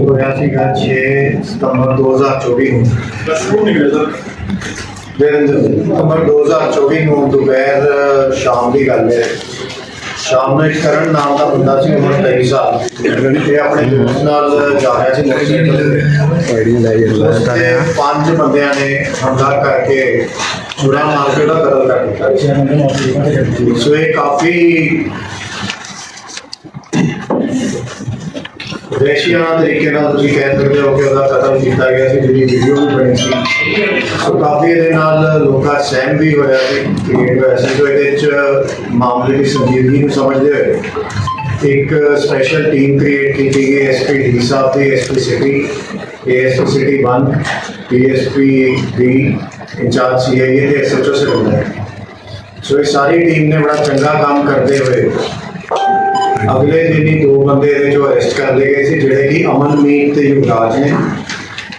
ਹੋਇਆ ਸੀਗਾ 6 ਸਤੰਬਰ 2024 ਨੂੰ ਬੇਰੰਜਰ ਸਤੰਬਰ 2024 ਨੂੰ ਦੁਪਹਿਰ ਸ਼ਾਮ ਦੀ ਗੱਲ ਹੈ ਸ਼ਾਮ ਨੂੰ ਇੱਕ ਕਰਨ ਨਾਮ ਦਾ ਬੰਦਾ ਸੀ ਉਮਰ 23 ਸਾਲ ਇਹ ਆਪਣੇ ਦੋਸਤ ਨਾਲ ਜਾ ਰਿਹਾ ਸੀ ਮੋਟਰਸਾਈਕਲ ਤੇ ਪੰਜ ਬੰਦਿਆਂ ਨੇ ਹਮਲਾ ਕਰਕੇ ਛੁਰਾ ਮਾਰ ਕੇ ਉਹਦਾ ਕਤਲ ਕਰ ਦਿੱਤਾ ਸੋ ਇਹ ਕਾਫੀ ਰੇਸ਼ੀਆ ਤਰੀਕੇ ਨਾਲ ਤੁਸੀਂ ਕਹਿ ਸਕਦੇ ਹੋ ਕਿ ਉਹਦਾ ਕਤਲ ਕੀਤਾ ਗਿਆ ਸੀ, ਜਿਹੜੀ ਵੀਡੀਓ ਵੀ ਬਣੀ ਸੀ। ਸੋ ਕਾਫੀ ਇਹਦੇ ਨਾਲ ਲੋਕਾਂ ਸਹਿਮ ਵੀ ਹੋਇਆ ਸੀ ਕ੍ਰੀਏਟ ਹੋਇਆ ਸੀ ਸੋ ਇਹਦੇ ਵਿੱਚ ਮਾਮਲੇ ਦੀ ਸੰਜੀਦਗੀ ਨੂੰ ਸਮਝਦੇ ਹੋਏ ਇੱਕ ਸਪੈਸ਼ਲ ਟੀਮ ਕ੍ਰੀਏਟ ਕੀਤੀ ਗਈ ਐਸਪੀ ਡੀ ਸਾਹਿਬ ਦੀ SP city ASP city 1 DSP ਦੀ ਇੰਚਾਰਜ ਸੀਆਈਏ ਤੇ ਐਸਐਚਓ ਸੇ ਹੁੰਦਾ ਹੈ ਸੋ ਇਹ ਸਾਰੀ ਟੀਮ ਨੇ ਬੜਾ ਚੰਗਾ ਕੰਮ ਕਰਦੇ ਹੋਏ ਅਗਲੇ ਦਿਨ ਹੀ ਦੋ ਬੰਦੇ ਇਹਦੇ ਚੋਂ ਅਰੈਸਟ ਕਰ ਲਏ ਗਏ ਸੀ, ਜਿਹੜੇ ਕਿ ਅਮਨਮੀਤ ਤੇ ਯੁਵਰਾਜ ਨੇ।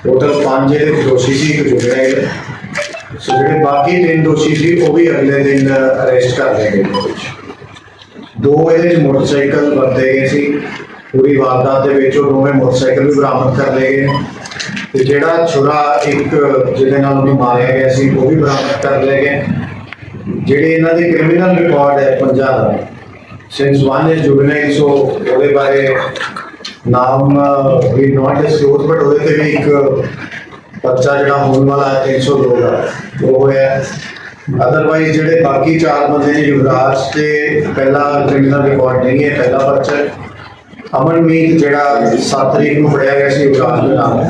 ਟੋਟਲ ਪੰਜ ਜਿਹੜੇ ਦੋਸ਼ੀ ਸੀ, ਇੱਕ ਜੁੜਿਆ ਜੁਗਰਾਇਲ ਸੋ ਜਿਹੜੇ ਬਾਕੀ ਤਿੰਨ ਦੋਸ਼ੀ ਸੀ, ਉਹ ਵੀ ਅਗਲੇ ਦਿਨ ਅਰੈਸਟ ਕਰ ਲਏ ਗਏ ਦੋ ਇਹਦੇ ਵਿੱਚ ਮੋਟਰਸਾਈਕਲ ਵਰਤੇ ਗਏ ਸੀ। ਪੂਰੀ ਵਾਰਦਾਤ ਦੇ ਵਿੱਚ ਉਹ ਦੋਵੇਂ ਮੋਟਰਸਾਈਕਲ ਵੀ ਬਰਾਮਦ ਕਰ ਲਏ ਗਏ। ਤੇ ਜਿਹੜਾ ਛੁਰਾ ਇੱਕ, ਜਿਹਦੇ ਨਾਲ ਉਹਨੂੰ ਮਾਰਿਆ ਗਿਆ ਸੀ, ਉਹ ਵੀ ਬਰਾਮਦ ਕਰ ਲਏ ਗਏ। ਜਿਹੜੇ ਇਹਨਾਂ ਦੇ ਕ੍ਰਿਮੀਨਲ ਰਿਕਾਰਡ ਹੈ ਪੰਜਾਬ ਦਾ। Since one is juvenile, so ਉਹਦੇ ਬਾਰੇ ਨਾਮ ਵੀ ਨਾਟ ਡਿਸਕਲੋਜ਼ ਬਟ ਉਹਦੇ ਤੇ ਵੀ ਇੱਕ ਬੱਚਾ ਜਿਹੜਾ ਹੋਣ ਵਾਲਾ ਹੈ 302 ਦਾ ਉਹ ਹੋਇਆ ਅਦਰਵਾਈਜ਼ ਜਿਹੜੇ ਬਾਕੀ ਚਾਰ ਬੰਦੇ ਨੇ, ਯੁਵਰਾਜ ਤੇ ਪਹਿਲਾ ਕ੍ਰਿਮੀਨਲ ਰਿਕਾਰਡ ਨਹੀਂ ਹੈ, ਪਹਿਲਾ ਬੱਚਾ ਅਮਨਮੀਤ, ਜਿਹੜਾ 7 ਤਰੀਕ ਨੂੰ ਫੜਿਆ ਗਿਆ ਸੀ, ਯੁਵਰਾਜ ਦੇ ਨਾਲ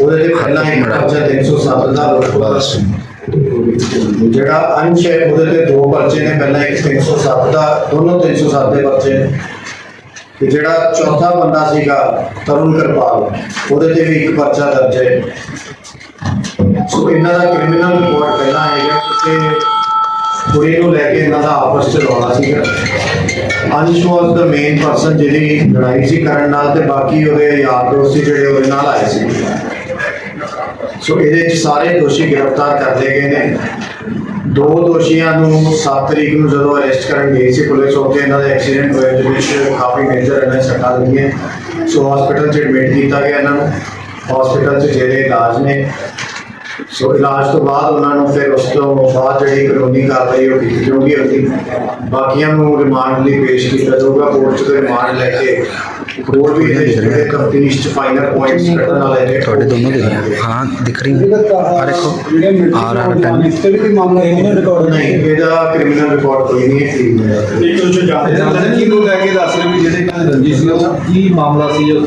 ਉਹਦੇ ਤੇ ਪਹਿਲਾਂ ਇੱਕ ਬੱਚਾ 307 ਦਾ ਲੋਕਪਾਲ ਸੀ ਜਿਹੜਾ ਅੰਸ਼ ਹੈ ਉਹਦੇ ਤੇ ਦੋ ਪਰਚੇ ਨੇ, ਪਹਿਲਾਂ ਇੱਕ 307 ਦਾ, ਦੋਨੋਂ 307 ਦੇ ਪਰਚੇ ਨੇ। ਤੇ ਜਿਹੜਾ ਚੌਥਾ ਬੰਦਾ ਸੀਗਾ, ਤਰੁਣ ਕਿਰਪਾਲ, ਉਹਦੇ ਤੇ ਵੀ ਇੱਕ ਪਰਚਾ ਦਰਜ ਹੈ। ਸੋ ਇਹਨਾਂ ਦਾ ਕ੍ਰਿਮੀਨਲ ਰਿਕਾਰਡ ਪਹਿਲਾਂ ਆਏਗਾ ਕਿ ਕੁੜੀ ਨੂੰ ਲੈ ਕੇ ਇਹਨਾਂ ਦਾ ਆਪਸ ਚ ਰੌਲਾ ਸੀਗਾ। ਅੰਸ਼ ਵਾਸ ਦਾ ਮੇਨ ਪਰਸਨ ਜਿਹਦੀ ਲੜਾਈ ਸੀ ਕਰਨ ਨਾਲ ਤੇ ਬਾਕੀ ਉਹਦੇ ਯਾਰ ਦੋਸਤ ਜਿਹੜੇ ਉਹਦੇ ਨਾਲ ਆਏ ਸੀ। ਸੋ ਇਹਦੇ ਵਿੱਚ ਸਾਰੇ ਦੋਸ਼ੀ ਗ੍ਰਿਫਤਾਰ ਕਰ ਲਏ ਗਏ ਨੇ। ਦੋ ਦੋਸ਼ੀਆਂ ਨੂੰ 7 ਤਰੀਕ ਨੂੰ ਜਦੋਂ ਅਰੈਸਟ ਕਰਨ ਗਈ ਸੀ ਪੁਲਿਸ, ਉੱਥੇ ਇਹਨਾਂ ਦਾ ਐਕਸੀਡੈਂਟ ਹੋਇਆ ਜਿਹਦੇ ਵਿੱਚ ਕਾਫੀ ਮੇਜਰ ਇਹਨਾਂ ਦੇ ਸੱਟਾਂ ਲੱਗੀਆਂ। ਸੋ ਹਸਪੀਟਲ 'ਚ ਐਡਮਿਟ ਕੀਤਾ ਗਿਆ ਇਹਨਾਂ ਨੂੰ। ਹਸਪੀਟਲ 'ਚ ਜਿਹੜੇ ਇਲਾਜ ਨੇ। ਸੋ ਇਲਾਜ ਤੋਂ ਬਾਅਦ ਉਹਨਾਂ ਨੂੰ ਫਿਰ ਉਸ ਤੋਂ ਬਾਅਦ ਜਿਹੜੀ ਕਾਨੂੰਨੀ ਕਾਰਵਾਈ ਉਹ ਕੀਤੀ ਜਾਊਗੀ। ਅਗਲੀ ਬਾਕੀਆਂ ਨੂੰ ਰਿਮਾਂਡ ਲਈ ਪੇਸ਼ ਕੀਤਾ ਜਾਊਗਾ ਕੋਰਟ 'ਚ ਰਿਮਾਂਡ ਲੈ ਕੇ। ਹੋਰ ਵੀ ਜਿਹੜੇ ਤਫਤੀਸ਼ 'ਚ ਫਾਈਨਲ ਪੁਆਇੰਟਸ ਕੱਢਣ ਵਾਲੇ ਨੇ ਤੁਹਾਡੇ ਦੋਨੋਂ ਦਿਖ ਰਹੇ ਹਾਂ। ਦਿਖ ਰਹੀ ਆ ਦੇਖੋ ਆਰ ਆਰ ਟੈਨ ਨਹੀਂ ਇਹਦਾ ਕ੍ਰਿਮੀਨਲ ਰਿਕਾਰਡ ਕੋਈ ਨਹੀਂ ਹੈ ਠੀਕ ਹੈ। ਇੱਕ ਦੂਜੇ ਜਾਣਦੇ ਨੂੰ ਲੈ ਕੇ ਦੱਸ ਰਹੇ ਵੀ ਜਿਹੜੇ ਕਹਿੰਦੇ ਰੰਜੀ ਸੀ ਉਹ ਕੀ ਮਾਮਲਾ ਸੀ ਉਹ?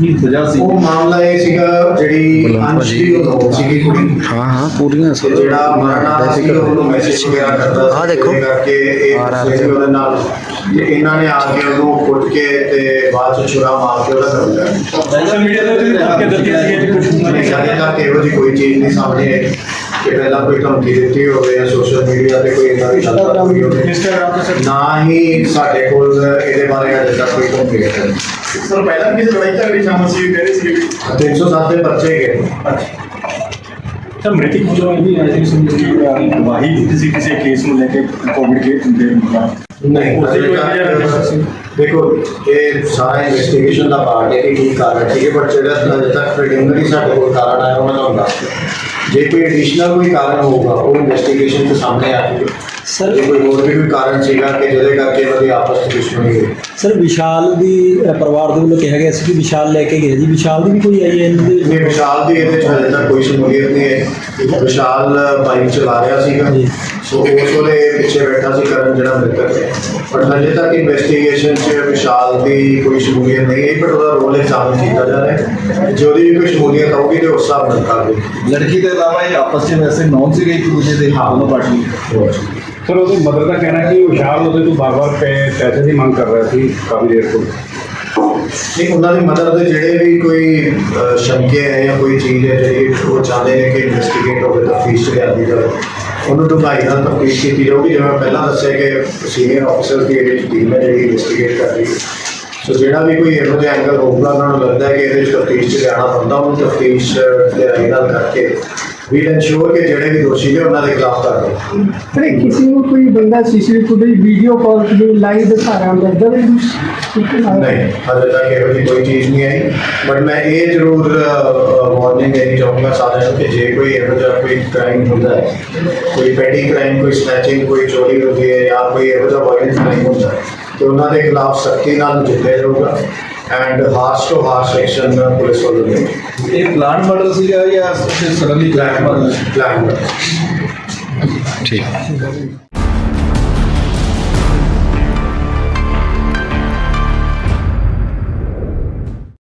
ਕੀ ਵਜ੍ਹਾ ਸੀ? ਉਹ ਮਾਮਲਾ ਇਹ ਸੀਗਾ ਜਿਹੜੀ ਅੰਸ਼ ਦੀ ਉਹ ਸੀਗੀ ਕੁੜੀ। ਹਾਂ ਹਾਂ ਪੂਰੀਆਂ ਤੇ ਜਿਹੜਾ ਮਰਨਾ ਸੀ ਉਹਨੂੰ ਮੈਸੇਜ ਵਗੈਰਾ ਕਰਦਾ ਆਹ ਦੇਖੋ। ਕਰਕੇ ਇਹ 'ਚ ਉਹਦੇ ਨਾਲ। ਤੇ ਇਹਨਾਂ ਨੇ ਆ ਕੇ ਉਹਨੂੰ ਕੁੱਟ ਕੇ ਤੇ ਬਾਅਦ ਚ ਛੁਰਾ ਮਾਰ ਕੇ ਉਹਦਾ ਕਰ ਦਿੱਤਾ ਸੋਸ਼ਲ ਮੀਡੀਆ ਤੇ ਵੀ ਧਮਕੀ ਦਿੱਤੀ ਸੀ ਕਿ ਕੁਝ ਨਹੀਂ ਸਾਡੇ ਤੱਕ ਇਹੋ ਜਿਹੀ ਕੋਈ ਚੀਜ਼ ਨਹੀਂ ਸਾਹਮਣੇ ਆਈ। ਕਿ ਪਹਿਲਾਂ ਕੋਈ ਧਮਕੀ ਦਿੱਤੀ ਹੋਵੇ ਜਾਂ ਸੋਸ਼ਲ ਮੀਡੀਆ ਤੇ ਕੋਈ ਇਦਾਂ ਦੀ ਗੱਲਬਾਤ ਹੋਈ ਹੋਵੇ ਇੰਸਟਾਗ੍ਰਾਮ ਤੇ ਸਰ ਨਾ ਹੀ ਸਾਡੇ ਕੋਲ ਇਹਦੇ ਬਾਰੇ ਅਜੇ ਤੱਕ ਕੋਈ ਧਮਕੀ ਹੈ ਸਰ ਪਹਿਲਾਂ ਵੀ ਕਿਸੇ ਲੜਾਈ ਝਗੜੇ ਸ਼ਾਮਲ ਸੀ ਕਹਿ ਰਹੇ ਸੀ ਕਿ 307 ਦੇ ਪਰਚੇ ਗਏ ਸਰ ਮ੍ਰਿਤਕ ਜੋ ਵੀ ਆਈ ਸੀ ਸੁਣੀ ਗਵਾਹੀ ਦਿੱਤੀ ਸੀ ਕਿਸੇ ਕੇਸ ਨੂੰ ਲੈ ਕੇ ਕੋਵਿਡ ਕੇ ਦੇ ਨਹੀਂ ਉਸੇ ਸੀ? ਦੇਖੋ ਇਹ ਸਾਰਾ ਇਨਵੈਸਟੀਗੇਸ਼ਨ ਦਾ ਪਾਰਟ ਹੈ ਕਿ ਕੀ ਕਾਰਨ ਠੀਕ ਹੈ ਬਟ ਜਿਹੜਾ ਅਜੇ ਤੱਕ ਪ੍ਰੀਲਿਮਿਨਰੀ ਸਾਡੇ ਕੋਲ ਕਾਰਨ ਆਇਆ ਉਹਨਾਂ ਦਾ ਹੁੰਦਾ। ਜੇ ਕੋਈ ਐਡੀਸ਼ਨਲ ਕੋਈ ਕਾਰਨ ਹੋਊਗਾ ਉਹ ਇਨਵੈਸਟੀਗੇਸ਼ਨ ਦੇ ਸਾਹਮਣੇ ਆ ਜਾਊਗਾ। ਸਰ ਜੇ ਕੋਈ ਹੋਰ ਵੀ ਕੋਈ ਕਾਰਨ ਸੀਗਾ ਕਿ ਜਿਹਦੇ ਕਰਕੇ ਇਹਨਾਂ ਦੀ ਆਪਸ ਵਿੱਚ ਦੁਸ਼ਮਣੀ ਹੋਈ। ਸਰ ਵਿਸ਼ਾਲ ਦੀ ਪਰਿਵਾਰ ਦੇ ਵੱਲੋਂ ਕਿਹਾ ਗਿਆ ਸੀ ਕਿ ਵਿਸ਼ਾਲ ਲੈ ਕੇ ਗਏ ਜੀ। ਵਿਸ਼ਾਲ ਦੀ ਵੀ ਕੋਈ ਆਈ ਹੈ ਇਹਨਾਂ ਦੇ ਇਹ ਵਿਸ਼ਾਲ ਦੀ ਇਹਦੇ ਚ ਹਜੇ ਤੱਕ ਕੋਈ ਸ਼ਮੂਲੀਅਤ ਨਹੀਂ ਹੈ। ਵਿਸ਼ਾਲ ਬਾਈਕ ਚਲਾ ਰਿਹਾ ਸੀਗਾ। ਜੀ। ਸੋ ਉਸ ਵੇਲੇ ਪਿੱਛੇ ਬੈਠਾ ਸੀ ਕਰਨ ਜਿਹੜਾ ਮ੍ਰਿਤਕ ਹੈ। ਪਰ ਹਜੇ ਤੱਕ ਇਨਵੈਸਟੀਗੇਸ਼ਨ 'ਚ ਵਿਸ਼ਾਲ ਦੀ ਕੋਈ ਸ਼ਮੂਲੀਅਤ ਨਹੀਂ ਹੈ ਪਰ ਉਹਦਾ ਰੋਲ ਐਗਜ਼ਾਮਨ ਕੀਤਾ ਜਾ ਰਿਹਾ ਹੈ। ਜੇ ਉਹਦੀ ਵੀ ਕੋਈ ਸ਼ਮੂਲੀਅਤ ਆਊਗੀ ਤੇ ਉਸ ਹਿਸਾਬ ਨਾਲ ਕਰ ਦੇ ਲੜਕੀ ਦੇ ਇਲਾਵਾ ਇਹ ਆਪਸ ਵਿੱਚ ਵੈਸੇ ਨੌਨ ਸੀਗੇ ਇੱਕ ਦੂਜੇ ਦੇ ਦੋਨੋਂ ਪਾਰਟੀ ਸਰ ਉਹਦੀ ਮਦਰ ਦਾ ਕਹਿਣਾ ਹੈ ਕਿ ਵਿਸ਼ਾਲ ਉਹਦੇ ਤੋਂ ਬਾਰ-ਬਾਰ ਪੈ- ਪੈਸੇ ਦੀ ਮੰਗ ਕਰ ਰਿਹਾ ਸੀ ਕਾਫੀ ਦੇਰ ਤੋਂ। ਨਹੀਂ ਉਹਨਾਂ ਦੀ ਮਦਦ ਦੇ ਜਿਹੜੇ ਵੀ ਕੋਈ ਸ਼ੰਕੇ ਹੈ ਜਾਂ ਕੋਈ ਚੀਜ਼ ਹੈ ਜਿਹੜੀ ਉਹ ਚਾਹੁੰਦੇ ਨੇ ਕਿ ਇਨਵੈਸਟੀਗੇਟ ਹੋਵੇ ਤਫਤੀਸ਼ ਚ ਲਿਆਂਦੀ ਜਾਵੇ। ਉਹਨੂੰ ਡੂੰਘਾਈ ਨਾਲ ਤਫਤੀਸ਼ ਕੀਤੀ ਜਾਊਗੀ, ਜਿਵੇਂ ਮੈਂ ਪਹਿਲਾਂ ਦੱਸਿਆ ਕਿ ਸੀਨੀਅਰ ਆਫੀਸਰ ਦੀ ਇਹਦੇ ਵਿੱਚ ਟੀਮ ਹੈ ਜਿਹੜੀ ਇਨਵੈਸਟੀਗੇਟ ਕਰ ਰਹੀ ਹੈ। ਸੋ ਜਿਹੜਾ ਵੀ ਕੋਈ ਇਹੋ ਜਿਹਾ ਐਂਗਲ ਹੋਊਗਾ, ਉਹਨਾਂ ਨੂੰ ਲੱਗਦਾ ਹੈ ਕਿ ਇਹਦੇ ਵਿੱਚ ਤਫਤੀਸ਼ ਚ ਲਿਆਉਣਾ ਬੰਦਾ ਉਹਨੂੰ ਤਫਤੀਸ਼ ਦੇ ਨਾਲ ਕਰਕੇ ਵੀ ਇਨਸ਼ੋਰ ਕਿ ਜਿਹੜੇ ਵੀ ਦੋਸ਼ੀ ਨੇ ਉਹਨਾਂ ਦੇ ਖਿਲਾਫ ਕਾਰਵਾਈ ਪਰ ਕਿਸੇ ਨੂੰ ਕੋਈ ਬੰਦਾ ਸੀਸੀਟੀਵੀ ਫੁਟੇਜ ਵੀਡੀਓ ਕਾਲ ਤੇ ਲਾਈਵ ਦਿਖਾ ਰਿਹਾ ਹੁੰਦਾ ਇਦਾਂ ਵੀ ਨਹੀਂ ਹਜੇ ਤੱਕ ਇਹੋ ਜਿਹੀ ਕੋਈ ਚੀਜ਼ ਨਹੀਂ ਆਈ। ਬਟ ਮੈਂ ਇਹ ਜ਼ਰੂਰ ਵਾਰਨਿੰਗ ਦੇਣੀ ਚਾਹੂੰਗਾ ਸਾਰਿਆਂ ਨੂੰ ਕਿ ਜੇ ਕੋਈ ਇਹੋ ਜਿਹਾ ਕੋਈ ਕ੍ਰਾਈਮ ਹੁੰਦਾ ਹੈ ਕੋਈ ਪੈਟੀ ਕ੍ਰਾਈਮ ਕੋਈ ਸਨੈਚਿੰਗ ਕੋਈ ਚੋਰੀ ਹੁੰਦੀ ਹੈ ਜਾਂ ਕੋਈ ਇਹੋ ਜਿਹਾ ਵਾਇਲੈਂਟ ਕ੍ਰਾਈਮ ਹੁੰਦਾ ਹੈ ਤੇ ਉਹਨਾਂ ਦੇ ਖਿਲਾਫ ਸਖਤੀ ਨਾਲ ਨਜਿੱਠਿਆ ਜਾਊਗਾ and harsh to harsh action police ਵੱਲੋਂ ਲਏਗੀ ਇਹ ਪਲਾਨ ਮਰਡਰ ਸੀਗਾ ਜਾਂ ਸਡਨਲੀ ਪਲਾਨ ਪਲਾਨ ਪਲਾਨ ਠੀਕ।